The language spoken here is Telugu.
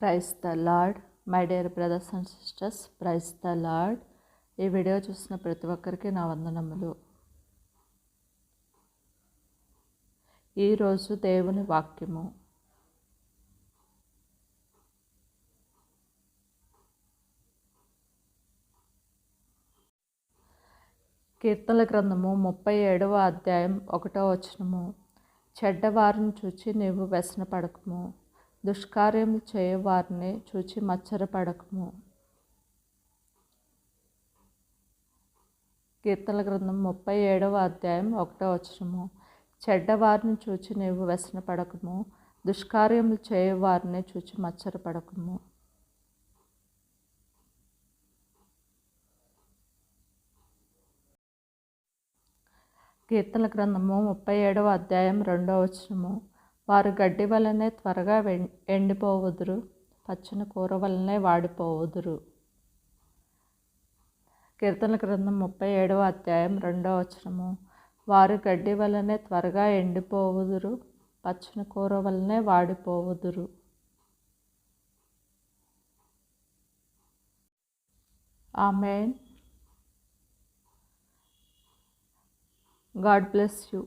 Praise the lord. My dear brothers and sisters praise the lord. ఈ వీడియో చూసిన ప్రతి ఒక్కరికి నా వందనములు. ఈరోజు దేవుని వాక్యము. కీర్తనల గ్రంథము ముప్పై ఏడవ అధ్యాయం ఒకటో వచనము. చెడ్డవారిని చూచి నీవు వ్యసనపడకము. దుష్కార్యములు చేయవారిని చూచి మచ్చరపడకము. కీర్తనల గ్రంథం ముప్పై ఏడవ అధ్యాయం ఒకటో వచనము. చెడ్డవారిని చూచి నీవు వ్యసనపడకము. దుష్కార్యములు చేయవారిని చూచి మచ్చరపడకము. కీర్తన గ్రంథము ముప్పై ఏడవ అధ్యాయం రెండవ వచనము. వారు గడ్డి వలనే త్వరగా ఎండిపోవుదురు. పచ్చని కూర వలనే వాడిపోవుదురు. కీర్తన గ్రంథం ముప్పై ఏడవ అధ్యాయం రెండవ వచనము. వారు గడ్డి వలనే త్వరగా ఎండిపోవుదురు. పచ్చని కూర వలనే వాడిపోవుదురు. Amen. God bless you.